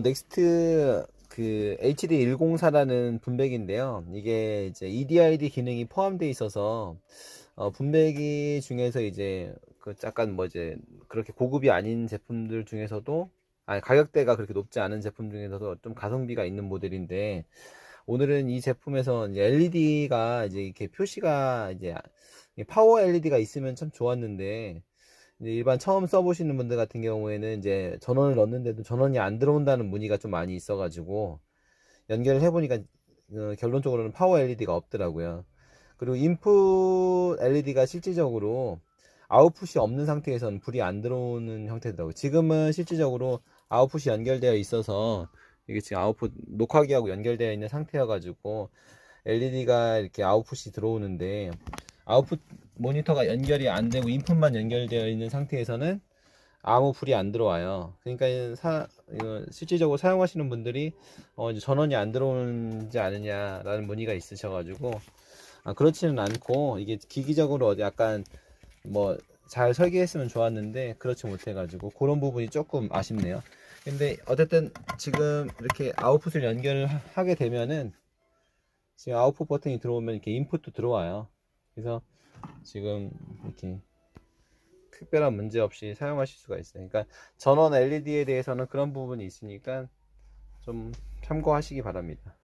넥스트 그 HD104라는 분배기인데요. 이게 이제 EDID 기능이 포함되어 있어서 어, 분배기 중에서 이제 그 약간 뭐 이제 그렇게 고급이 아닌 제품들 중에서도 아니 가격대가 그렇게 높지 않은 제품 중에서도 좀 가성비가 있는 모델인데 오늘은 이 제품에서 LED가 이제 이렇게 표시가 이제 파워 LED가 있으면 참 좋았는데 이제 일반 처음 써보시는 분들 같은 경우에는 이제 전원을 넣는데도 전원이 안 들어온다는 문의가 좀 많이 있어가지고 연결을 해보니까 어, 결론적으로는 파워 LED가 없더라고요. 그리고 인풋 LED가 실질적으로 아웃풋이 없는 상태에서는 불이 안 들어오는 형태더라고요. 지금은 실질적으로 아웃풋이 연결되어 있어서 이게 지금 아웃풋 녹화기하고 연결되어 있는 상태여가지고 LED가 이렇게 아웃풋이 들어오는데 아웃풋 모니터가 연결이 안 되고 인풋만 연결되어 있는 상태에서는 아무 불이 안 들어와요. 그러니까 사, 실질적으로 사용하시는 분들이 어, 전원이 안 들어오는지 않느냐라는 문의가 있으셔가지고 아, 그렇지는 않고 이게 기기적으로 약간 뭐 잘 설계했으면 좋았는데 그렇지 못해가지고 그런 부분이 조금 아쉽네요. 근데 어쨌든 지금 이렇게 아웃풋을 연결을 하- 하게 되면은 지금 아웃풋 버튼이 들어오면 이렇게 인풋도 들어와요. 그래서 지금 이렇게 특별한 문제 없이 사용하실 수가 있어요. 그러니까 전원 LED에 대해서는 그런 부분이 있으니까 좀 참고하시기 바랍니다.